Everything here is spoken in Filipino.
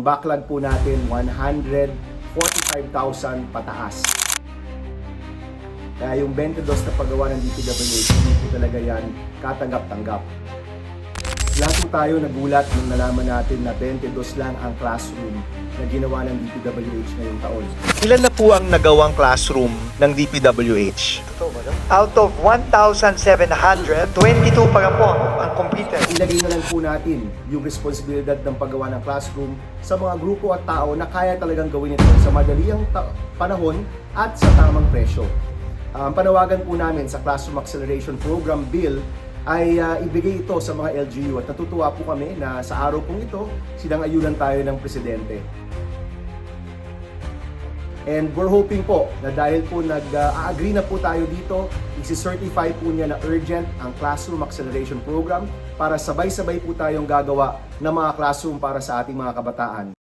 Ang backlog po natin 145,000 pataas. Kaya yung 22 na paggawa ng DPWH, hindi po talaga yan katanggap-tanggap. Lahat po tayo nagulat nung nalaman natin na 22 lang ang classroom na ginawa ng DPWH ngayong taon. Ilan na po ang nagawang classroom ng DPWH? Out of 1,700, 22 pa lang po ang, completed. Ilagay na lang po natin yung responsibilidad ng paggawa ng classroom sa mga grupo at tao na kaya talagang gawin ito sa madaliang panahon at sa tamang presyo. Ang panawagan po namin sa Classroom Acceleration Program Bill ay ah, ibigay ito sa mga LGU at natutuwa po kami na sa araw pong ito, sinangayunan tayo ng Presidente. And we're hoping po na dahil po nag-agree na po tayo dito, isi-certify po niya na urgent ang Classroom Acceleration Program para sabay-sabay po tayong gagawa ng mga classroom para sa ating mga kabataan.